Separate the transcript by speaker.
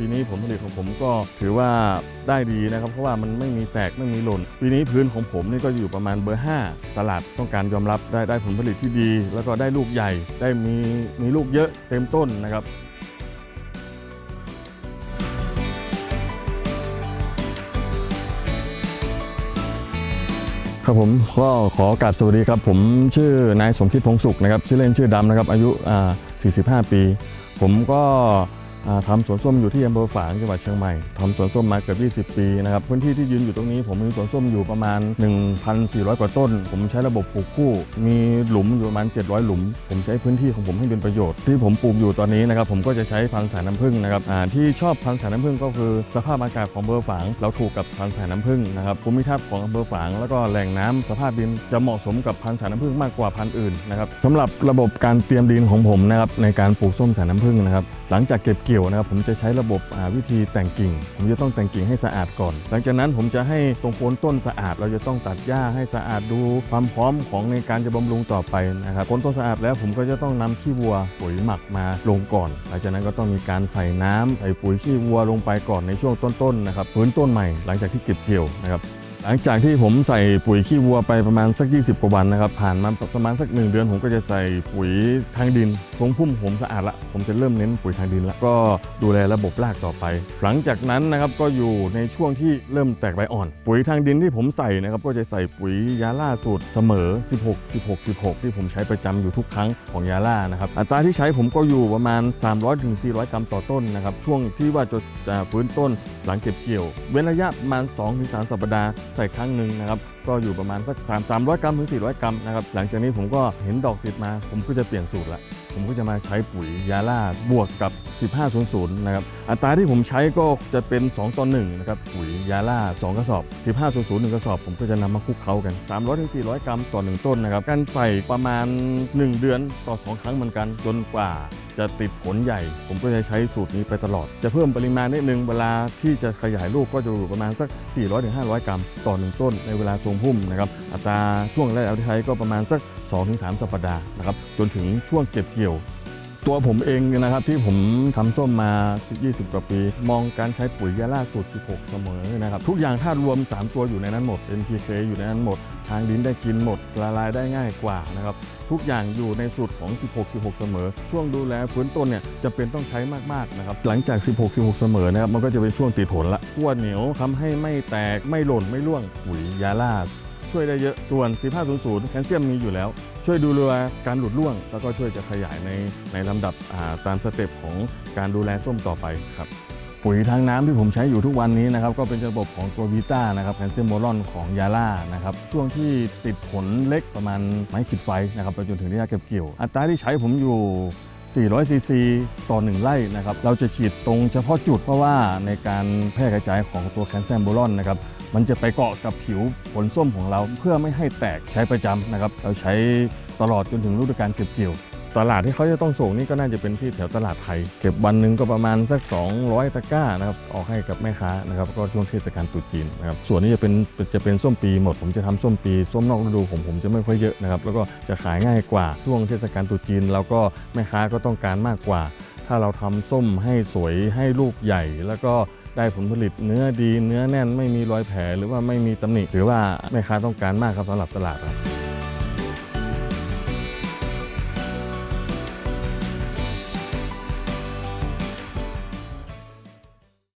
Speaker 1: ปีนี้ผลผลิตของผมก็ถือว่าได้ดีนะครับ เพราะว่ามันไม่มีแตกไม่มีหล่น ปีนี้พื้นของผมนี่ก็อยู่ประมาณเบอร์ 5 ตลาดต้องการยอมรับได้ได้ผลผลิตที่ดี แล้วก็ได้ลูกใหญ่ได้มีมีลูกเยอะเต็มต้นนะครับครับผมก็ขอกราบสวัสดีครับ ผมชื่อนายสมคิดพงสุขนะครับชื่อเล่นชื่อดำนะครับอายุอ่า45 ปี ผมก็ ทำสวนส้มอยู่ที่อำเภอฝางจังหวัดเชียงใหม่ทำสวนส้มมาเกือบ 20 ปีนะครับพื้นที่ที่ยืนอยู่ตรงนี้ผมมีสวนส้มอยู่ประมาณ 1,400 กว่าต้น ผมใช้ระบบปลูกคู่ มีหลุมอยู่ประมาณ 700 หลุม ผมใช้พื้นที่ของผมให้เป็นประโยชน์ ที่ผมปลูกอยู่ตอนนี้นะครับผมก็จะใช้พันธุ์สายน้ำผึ้งนะครับที่ชอบพันธุ์สายน้ำผึ้งก็คือ สภาพอากาศของอำเภอฝางเราถูกกับพันธุ์สายน้ำผึ้งนะครับภูมิทัศน์ของอำเภอฝางแล้วก็แหล่งน้ำสภาพดินจะเหมาะสมกับพันธุ์สายน้ำผึ้งมากกว่าพันธุ์อื่นนะครับสำหรับระบบการเตรียมดินของผมนะครับในการปลูกส้มสายน้ำผึ้งนะครับหลังจากเก็บเกี่ยวนะครับผมจะใช้ระบบวิธีแต่งกิ่ง ผมจะต้องแต่งกิ่งให้สะอาดก่อน หลังจากนั้นผมจะให้ตรงโคนต้นสะอาด เราจะต้องตัดหญ้าให้สะอาดดูความพร้อมของในการจะบำรุงต่อไปนะครับโคนต้นสะอาดแล้วผมก็จะต้องนำขี้วัวปุ๋ยหมักมาลงก่อน หลังจากนั้นก็ต้องมีการใส่น้ำใส่ปุ๋ยขี้วัวลงไปก่อนในช่วงต้นๆนะครับฟื้นต้นใหม่หลังจากที่เก็บเกี่ยวนะครับ หลังจากที่ผมใส่ปุ๋ยขี้วัวไปประมาณสัก 20 กว่าวันนะครับ ผ่านมาประมาณสัก 1 เดือน ผมก็จะใส่ปุ๋ยทางดินทรงพุ่มผมสะอาดละ ผมจะเริ่มเน้นปุ๋ยทางดินละก็ดูแลระบบรากต่อไป หลังจากนั้นนะครับก็อยู่ในช่วงที่เริ่มแตกใบอ่อน ปุ๋ยทางดินที่ผมใส่นะครับก็จะใส่ปุ๋ยยาล่าสูตรเสมอ 16 16 16 ที่ผมใช้ประจำอยู่ทุกครั้งของยาล่านะครับอัตราที่ใช้ผมก็อยู่ประมาณ 300ถึง400 กรัมต่อต้นนะครับช่วงที่ว่าจะจะฟื้นต้นหลังเก็บเกี่ยว เว้นระยะประมาณ 2-3ถึง3สัปดาห์ใส่ครั้งหนึ่งนะครับก็อยู่ประมาณสัก3 300 กรัมถึง 400 กรัมนะครับหลังจากนี้ผมก็เห็นดอกติดมา ผมก็จะเปลี่ยนสูตรละผมก็จะมาใช้ปุ๋ยยาล่าบวกกับ 1500 นะครับอัตราที่ผมใช้ก็จะเป็น 2ต่อ1นะครับปุ๋ยยาล่า 2 กระสอบ 1500 1กระสอบ ผมก็จะนำมาคลุกเคล้ากัน 300ถึง400 กรัมต่อ 1 ต้นนะครับการใส่ประมาณ 1 เดือนต่อ 2 ครั้งเหมือนกันจนกว่า จะติดผลใหญ่ ผมก็จะใช้สูตรนี้ไปตลอด จะเพิ่มปริมาณนิดนึงเวลาที่จะขยายลูกก็จะอยู่ประมาณสัก 400-500 กรัม ต่อหนึ่งต้นในเวลาทรงพุ่มนะครับอัตราช่วงแรกเอาที่ใช้ก็ประมาณสัก 2-3 สัปดาห์นะครับจนถึงช่วงเก็บเกี่ยว ตัวผมเองนะครับที่ผมทำส้มมา 20 กว่าปี มองการใช้ปุ๋ยยาล่าสูตร 16 เสมอนะครับ ทุกอย่างถ้ารวม 3 ตัวอยู่ในนั้นหมด NPK อยู่ในนั้นหมด ทางดินได้กินหมด ละลายได้ง่ายกว่านะครับ ทุกอย่างอยู่ในสูตรของ 16 16 เสมอ ช่วงดูแลพื้นต้นเนี่ยจะเป็นต้องใช้มากๆนะครับ หลังจาก 16 16 เสมอนะครับมันก็จะเป็นช่วงติดผลละขั้วเหนียวทำให้ไม่แตกไม่หล่นไม่ร่วงปุ๋ยยาล่า ช่วยได้เยอะ ส่วน1500 แคลเซียมมีอยู่แล้ว ช่วยดูแลการหลุดร่วง แล้วก็ช่วยจะขยายในในลำดับาตามสเต็ปของการดูแลส้มต่อไปครับปุ๋ยทางน้ำที่ผมใช้อยู่ทุกวันนี้นะครับก็เป็นระบบของตัววิต้านะครับแคลเซียมโบรอนของยาล่านะครับช่วงที่ติดผลเล็กประมาณไม้ขีดไฟนะครับไปจนถึงที่ยาเก็บเกี่ยว อัตราที่ใช้ผมอยู่ 400 ซีซีต่อ 1 ไร่นะครับ เราจะฉีดตรงเฉพาะจุดเพราะว่าในการแพร่กระจายของตัวแคนเซมโบลอนนะครับ มันจะไปเกาะกับผิวผลส้มของเราเพื่อไม่ให้แตกใช้ประจำนะครับ เราใช้ตลอดจนถึงฤดูกาลเก็บเกี่ยว ตลาดที่เขาจะต้องส่งนี่ก็น่าจะเป็นที่แถวตลาดไทย เก็บวันหนึ่งก็ประมาณสัก 200 ตะกร้านะครับออกให้กับแม่ค้านะครับก็ช่วงเทศกาลตรุษจีนนะครับส่วนนี้จะเป็นจะเป็นส้มปีหมด ผมจะทำส้มปีส้มนอกฤดูผมผมจะไม่ค่อยเยอะนะครับแล้วก็จะขายง่ายกว่าช่วงเทศกาลตรุษจีนเราก็แม่ค้าก็ต้องการมากกว่า ถ้าเราทำส้มให้สวยให้ลูกใหญ่ แล้วก็ได้ผลผลิตเนื้อดีเนื้อแน่นไม่มีรอยแผลหรือว่าไม่มีตำหนิถือว่าแม่ค้าต้องการมากครับสำหรับตลาดครับ